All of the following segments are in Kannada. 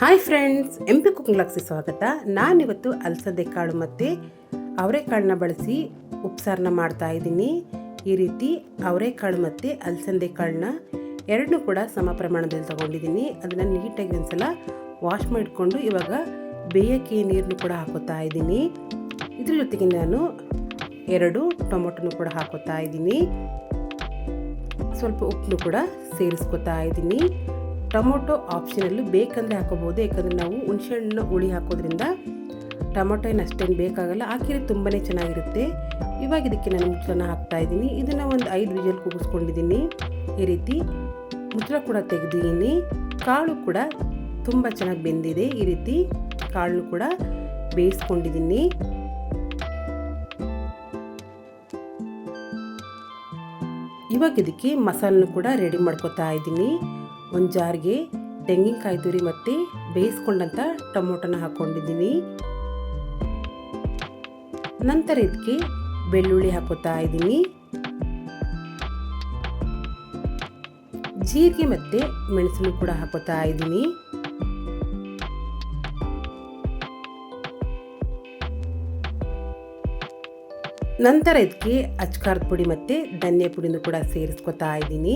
Hi friends, M P cooking ಲಾಕ್ಸಿಗೆ ಸ್ವಾಗತ. ನಾನಿವತ್ತು ಅಲಸಂದೆ ಕಾಳು ಮತ್ತು ಅವರೆಕಾಳನ್ನ ಬಳಸಿ ಉಪ್ಸಾರನ್ನ ಮಾಡ್ತಾ ಇದ್ದೀನಿ. ಈ ರೀತಿ ಅವರೆಕಾಳು ಮತ್ತು ಅಲಸಂದೆ ಕಾಳನ್ನ ಎರಡನ್ನೂ ಕೂಡ ಸಮ ಪ್ರಮಾಣದಲ್ಲಿ ತೊಗೊಂಡಿದ್ದೀನಿ. ಅದನ್ನು ನೀಟಾಗಿ ಒಂದ್ಸಲ ವಾಶ್ ಮಾಡಿಕೊಂಡು ಇವಾಗ ಬೇಯಕ್ಕೆ ನೀರನ್ನು ಕೂಡ ಹಾಕೋತಾ ಇದ್ದೀನಿ. ಇದ್ರ ಜೊತೆಗೆ ನಾನು ಎರಡು ಟೊಮೊಟೊನು ಕೂಡ ಹಾಕೋತಾ ಇದ್ದೀನಿ. ಸ್ವಲ್ಪ ಉಪ್ಪನ್ನು ಕೂಡ ಸೇರಿಸ್ಕೊತಾ ಇದ್ದೀನಿ. ಟೊಮೊಟೊ ಆಪ್ಷನಲ್ಲೂ ಬೇಕಂದರೆ ಹಾಕೋಬೋದು, ಯಾಕಂದರೆ ನಾವು ಹುಣಸೆಹಣ್ಣು ಹುಳಿ ಹಾಕೋದ್ರಿಂದ ಟೊಮೊಟೊ ಏನು ಅಷ್ಟೇನು ಬೇಕಾಗಲ್ಲ ಹಾಕಿದ್ರೆ ತುಂಬಾ ಚೆನ್ನಾಗಿರುತ್ತೆ. ಇವಾಗ ಇದಕ್ಕೆ ನಾನು ಮುಚ್ಚಳನ ಹಾಕ್ತಾ ಇದ್ದೀನಿ. ಇದನ್ನು ಒಂದು ಐದು ವಿಜಲ್ ಕೂಗಿಸ್ಕೊಂಡಿದ್ದೀನಿ. ಈ ರೀತಿ ಮುಚ್ಚಳ ಕೂಡ ತೆಗೆದಿದ್ದೀನಿ. ಕಾಳು ಕೂಡ ತುಂಬ ಚೆನ್ನಾಗಿ ಬೆಂದಿದೆ. ಈ ರೀತಿ ಕಾಳು ಕೂಡ ಬೇಯಿಸ್ಕೊಂಡಿದ್ದೀನಿ. ಇವಾಗ ಇದಕ್ಕೆ ಮಸಾಲನ್ನು ಕೂಡ ರೆಡಿ ಮಾಡ್ಕೋತಾ ಇದ್ದೀನಿ. ಒಂದು ಜಾರ್ಗೆ ತೆಂಗಿನಕಾಯಿ ತುರಿ ಮತ್ತು ಬೇಯಿಸ್ಕೊಂಡಂಥ ಟೊಮೊಟೊನ ಹಾಕ್ಕೊಂಡಿದ್ದೀನಿ ನಂತರ ಇದಕ್ಕೆ ಬೆಳ್ಳುಳ್ಳಿ ಹಾಕೋತಾ ಇದ್ದೀನಿ. ಜೀರಿಗೆ ಮತ್ತು ಮೆಣಸನ್ನು ಕೂಡ ಹಾಕೋತಾ ಇದ್ದೀನಿ. ನಂತರ ಇದಕ್ಕೆ ಅಚ್ಕಾರದ ಪುಡಿ ಮತ್ತು ಧನ್ಯ ಪುಡಿನೂ ಕೂಡ ಸೇರಿಸ್ಕೊತಾ ಇದ್ದೀನಿ.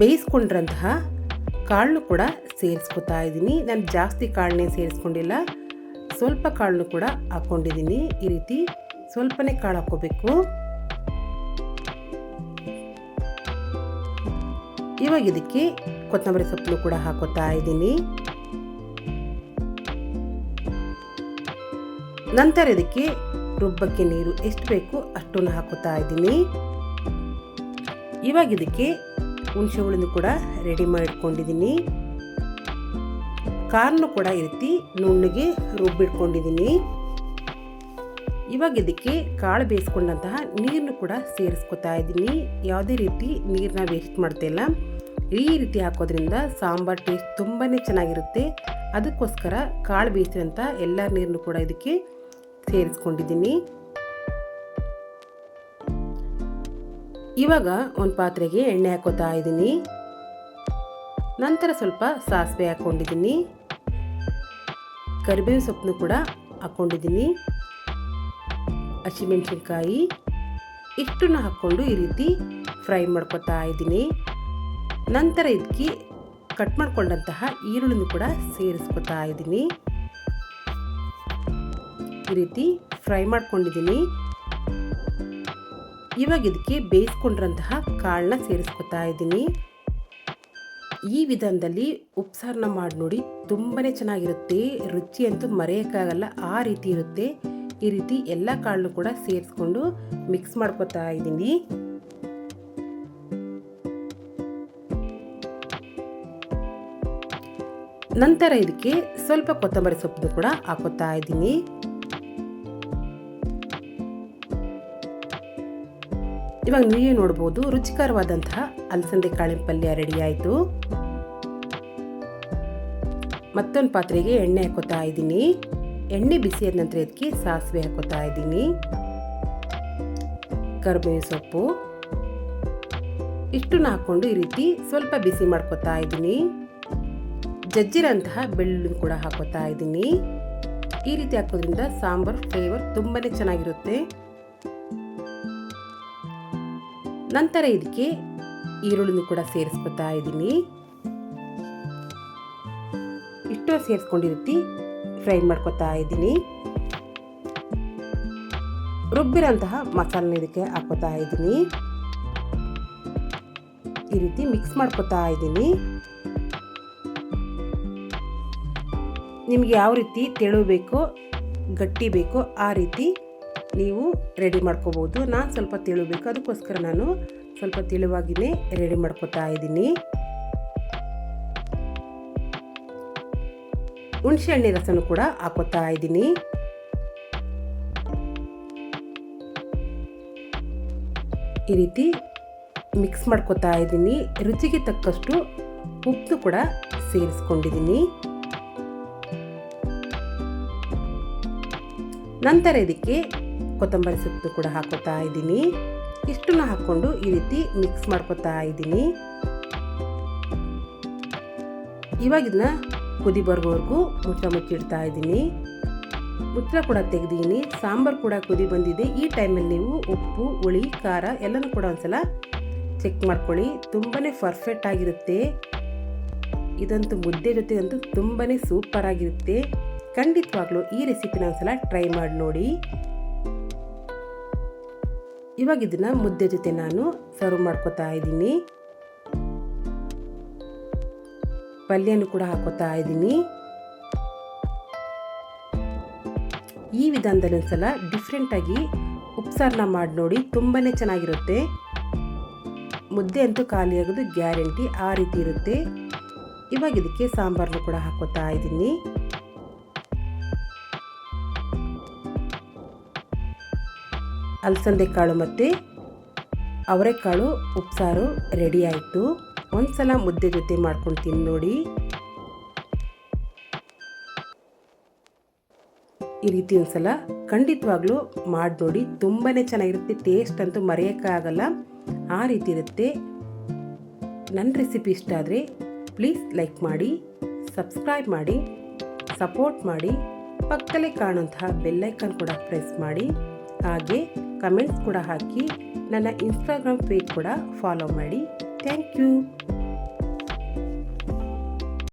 ಬೇಯಿಸ್ಕೊಂಡಿರೋಂತಹ ಕಾಳನ್ನು ಕೂಡ ಸೇರಿಸ್ಕೊತಾ ಇದ್ದೀನಿ. ನಾನು ಜಾಸ್ತಿ ಕಾಳನ್ನೇ ಸೇರಿಸ್ಕೊಂಡಿಲ್ಲ. ಸ್ವಲ್ಪ ಕಾಳನ್ನು ಕೂಡ ಹಾಕ್ಕೊಂಡಿದ್ದೀನಿ ಈ ರೀತಿ. ಸ್ವಲ್ಪನೇ ಕಾಳು ಹಾಕ್ಕೋಬೇಕು. ಇವಾಗ ಇದಕ್ಕೆ ಕೊತ್ತಂಬರಿ ಸೊಪ್ಪನ್ನು ಕೂಡ ಹಾಕೋತಾ ಇದ್ದೀನಿ. ನಂತರ ಇದಕ್ಕೆ ರುಬ್ಬಕ್ಕೆ ನೀರು ಎಷ್ಟು ಬೇಕು ಅಷ್ಟನ್ನು ಹಾಕೋತಾ ಇದ್ದೀನಿ. ಇವಾಗ ಇದಕ್ಕೆ ಹುಣಸೆ ಹುಳಿನೂ ಕೂಡ ರೆಡಿ ಮಾಡಿಟ್ಕೊಂಡಿದ್ದೀನಿ ಕಾರ್ನು ಕೂಡ ಈ ರೀತಿ ನುಣ್ಣಗೆ ರುಬ್ಬಿಟ್ಕೊಂಡಿದ್ದೀನಿ ಇವಾಗ ಇದಕ್ಕೆ ಕಾಳು ಬೇಯಿಸ್ಕೊಂಡಂತಹ ನೀರನ್ನು ಕೂಡ ಸೇರಿಸ್ಕೊತಾ ಇದ್ದೀನಿ ಯಾವುದೇ ರೀತಿ ನೀರನ್ನ ವೇಸ್ಟ್ ಮಾಡ್ತಾಯಿಲ್ಲ ಈ ರೀತಿ ಹಾಕೋದ್ರಿಂದ ಸಾಂಬಾರ್ ಟೇಸ್ಟ್ ತುಂಬಾ ಚೆನ್ನಾಗಿರುತ್ತೆ. ಅದಕ್ಕೋಸ್ಕರ ಕಾಳು ಬೇಯಿಸಿದಂಥ ಎಲ್ಲ ನೀರನ್ನು ಕೂಡ ಇದಕ್ಕೆ ಸೇರಿಸ್ಕೊಂಡಿದ್ದೀನಿ ಇವಾಗ ಒಂದು ಪಾತ್ರೆಗೆ ಎಣ್ಣೆ ಹಾಕೋತಾ ಇದ್ದೀನಿ. ನಂತರ ಸ್ವಲ್ಪ ಸಾಸಿವೆ ಹಾಕ್ಕೊಂಡಿದ್ದೀನಿ ಕರಿಬೇವು ಸೊಪ್ಪನ್ನು ಕೂಡ ಹಾಕ್ಕೊಂಡಿದ್ದೀನಿ ಹಸಿಮೆಣಸಿನ್ಕಾಯಿ ಇಷ್ಟನ್ನು ಹಾಕ್ಕೊಂಡು ಈ ರೀತಿ ಫ್ರೈ ಮಾಡ್ಕೊತಾ ಇದ್ದೀನಿ. ನಂತರ ಇದಕ್ಕೆ ಕಟ್ ಮಾಡಿಕೊಂಡಂತಹ ಈರುಳ್ಳಿನೂ ಕೂಡ ಸೇರಿಸ್ಕೊತಾ ಇದ್ದೀನಿ. ಈ ರೀತಿ ಫ್ರೈ ಮಾಡ್ಕೊಂಡಿದ್ದೀನಿ. ಇವಾಗ ಇದಕ್ಕೆ ಬೇಯಿಸ್ಕೊಂಡಿರೋಂತಹ ಕಾಳನ್ನ ಸೇರಿಸ್ಕೊತಾ ಇದ್ದೀನಿ. ಈ ವಿಧಾನದಲ್ಲಿ ಉಪ್ಸಾರನ್ನ ಮಾಡಿ ನೋಡಿ ತುಂಬಾ ಚೆನ್ನಾಗಿರುತ್ತೆ. ರುಚಿ ಅಂತೂ ಮರೆಯೋಕ್ಕಾಗಲ್ಲ, ಆ ರೀತಿ ಇರುತ್ತೆ. ಈ ರೀತಿ ಎಲ್ಲ ಕಾಳನ್ನು ಕೂಡ ಸೇರಿಸ್ಕೊಂಡು ಮಿಕ್ಸ್ ಮಾಡ್ಕೊತಾ ಇದ್ದೀನಿ. ನಂತರ ಇದಕ್ಕೆ ಸ್ವಲ್ಪ ಕೊತ್ತಂಬರಿ ಸೊಪ್ಪನ್ನು ಕೂಡ ಹಾಕೋತಾ ಇದ್ದೀನಿ. ಇವಾಗ ನೀವೇ ನೋಡ್ಬೋದು, ರುಚಿಕರವಾದಂತಹ ಅಲಸಂದೆ ಕಾಳಿನ ಪಲ್ಯ ರೆಡಿ ಆಯಿತು. ಮತ್ತೊಂದು ಪಾತ್ರೆಗೆ ಎಣ್ಣೆ ಹಾಕೋತಾ ಇದ್ದೀನಿ. ಎಣ್ಣೆ ಬಿಸಿಯಾದ ನಂತರ ಇದಕ್ಕೆ ಸಾಸಿವೆ ಹಾಕೋತಾ ಇದ್ದೀನಿ. ಕರಿಬೇವು ಸೊಪ್ಪು. ಇಷ್ಟನ್ನ ಹಾಕ್ಕೊಂಡು ಈ ರೀತಿ ಸ್ವಲ್ಪ ಬಿಸಿ ಮಾಡ್ಕೋತಾ ಇದ್ದೀನಿ. ಜಜ್ಜಿರಂತಹ ಬೆಳ್ಳುಳ್ಳಿ ಕೂಡ ಹಾಕೋತಾ ಇದ್ದೀನಿ. ಈ ರೀತಿ ಹಾಕೋದ್ರಿಂದ ಸಾಂಬಾರ್ ಫ್ಲೇವರ್ ತುಂಬಾ ಚೆನ್ನಾಗಿರುತ್ತೆ. ನಂತರ ಇದಕ್ಕೆ ಈರುಳ್ಳಿನೂ ಕೂಡ ಸೇರಿಸ್ಕೊತಾ ಇದ್ದೀನಿ. ಇಷ್ಟು ಸೇರಿಸ್ಕೊಂಡಿರುತ್ತಿ ಫ್ರೈ ಮಾಡ್ಕೊತಾ ಇದ್ದೀನಿ. ರುಬ್ಬಿರೋಂತಹ ಮಸಾಲನ ಇದಕ್ಕೆ ಹಾಕೋತಾ ಇದ್ದೀನಿ. ಈ ರೀತಿ ಮಿಕ್ಸ್ ಮಾಡ್ಕೊತಾ ಇದ್ದೀನಿ. ನಿಮಗೆ ಯಾವ ರೀತಿ ತೆಳು ಬೇಕೋ, ಗಟ್ಟಿ ಬೇಕೋ ಆ ರೀತಿ ನೀವು ರೆಡಿ ಮಾಡ್ಕೋಬೋದು. ನಾನು ಸ್ವಲ್ಪ ತಿಳುಬೇಕು. ಅದಕ್ಕೋಸ್ಕರ ನಾನು ಸ್ವಲ್ಪ ತಿಳುವಾಗಿಯೇ ರೆಡಿ ಮಾಡ್ಕೋತಾ ಇದ್ದೀನಿ. ಹುಣಸೆಹಣ್ಣೆ ರಸನೂ ಕೂಡ ಹಾಕೋತಾ ಇದ್ದೀನಿ. ಈ ರೀತಿ ಮಿಕ್ಸ್ ಮಾಡ್ಕೋತಾ ಇದ್ದೀನಿ. ರುಚಿಗೆ ತಕ್ಕಷ್ಟು ಉಪ್ಪು ಕೂಡ ಸೇರಿಸ್ಕೊಂಡಿದ್ದೀನಿ. ನಂತರ ಇದಕ್ಕೆ ಕೊತ್ತಂಬರಿ ಸೊಪ್ಪು ಕೂಡ ಹಾಕೋತಾ ಇದ್ದೀನಿ. ಇಷ್ಟನ್ನು ಹಾಕ್ಕೊಂಡು ಈ ರೀತಿ ಮಿಕ್ಸ್ ಮಾಡ್ಕೊತಾ ಇದ್ದೀನಿ. ಇವಾಗ ಇದನ್ನ ಕುದಿ ಬರೋವರೆಗೂ ಮುಚ್ಚ ಮುಚ್ಚಿಡ್ತಾ ಇದ್ದೀನಿ. ಮುಚ್ಚಳ ಕೂಡ ತೆಗೆದೀನಿ ಸಾಂಬಾರು ಕೂಡ ಕುದಿ ಬಂದಿದೆ. ಈ ಟೈಮಲ್ಲಿ ನೀವು ಉಪ್ಪು, ಹುಳಿ, ಖಾರ ಎಲ್ಲನೂ ಕೂಡ ಒಂದ್ಸಲ ಚೆಕ್ ಮಾಡ್ಕೊಳ್ಳಿ. ತುಂಬಾ ಪರ್ಫೆಕ್ಟ್ ಆಗಿರುತ್ತೆ. ಇದಂತೂ ಮುದ್ದೆ ಜೊತೆಗಂತೂ ತುಂಬಾ ಸೂಪರ್ ಆಗಿರುತ್ತೆ. ಖಂಡಿತವಾಗ್ಲೂ ಈ ರೆಸಿಪಿನ ಒಂದ್ಸಲ ಟ್ರೈ ಮಾಡಿ ನೋಡಿ. ಇವಾಗ ಇದನ್ನ ಮುದ್ದೆ ಜೊತೆ ನಾನು ಸರ್ವ್ ಮಾಡ್ಕೋತಾ ಇದ್ದೀನಿ. ಪಲ್ಯನೂ ಕೂಡ ಹಾಕೋತಾ ಇದ್ದೀನಿ. ಈ ವಿಧಾನದಲ್ಲಿ ಒಂದ್ಸಲ ಡಿಫ್ರೆಂಟಾಗಿ ಉಪ್ಸಾರನ್ನ ಮಾಡಿ ನೋಡಿ ತುಂಬಾ ಚೆನ್ನಾಗಿರುತ್ತೆ. ಮುದ್ದೆ ಅಂತೂ ಖಾಲಿಯಾಗೋದು ಗ್ಯಾರಂಟಿ ಆ ರೀತಿ ಇರುತ್ತೆ. ಇವಾಗ ಇದಕ್ಕೆ ಸಾಂಬಾರನ್ನು ಕೂಡ ಹಾಕೋತಾ ಇದ್ದೀನಿ. ಅಲಸಂದೆ ಕಾಳು ಮತ್ತು ಅವರೆಕಾಳು ಉಪ್ಸಾರು ರೆಡಿ ಆಯಿತು. ಒಂದ್ಸಲ ಮುದ್ದೆ ಜೊತೆ ಮಾಡ್ಕೊಂಡು ತಿಂದು ನೋಡಿ. ಈ ರೀತಿ ಒಂದ್ಸಲ ಖಂಡಿತವಾಗ್ಲೂ ಮಾಡಿ ನೋಡಿ. ತುಂಬಾ ಚೆನ್ನಾಗಿರುತ್ತೆ ಟೇಸ್ಟ್ ಅಂತೂ ಮರೆಯೋಕ್ಕಾಗಲ್ಲ ಆ ರೀತಿ ಇರುತ್ತೆ. ನನ್ನ ರೆಸಿಪಿ ಇಷ್ಟ ಆದರೆ ಪ್ಲೀಸ್ ಲೈಕ್ ಮಾಡಿ ಸಬ್ಸ್ಕ್ರೈಬ್ ಮಾಡಿ ಸಪೋರ್ಟ್ ಮಾಡಿ. ಪಕ್ಕದಲ್ಲೇ ಕಾಣುವಂತಹ ಬೆಲ್ಲೈಕನ್ ಕೂಡ ಪ್ರೆಸ್ ಮಾಡಿ. ಹಾಗೆ ಕಮೆಂಟ್ಸ್ ಕೂಡ ಹಾಕಿ. ನನ್ನ ಇನ್ಸ್ಟಾಗ್ರಾಮ್ ಪೇಜ್ ಕೂಡ ಫಾಲೋ ಮಾಡಿ. Thank you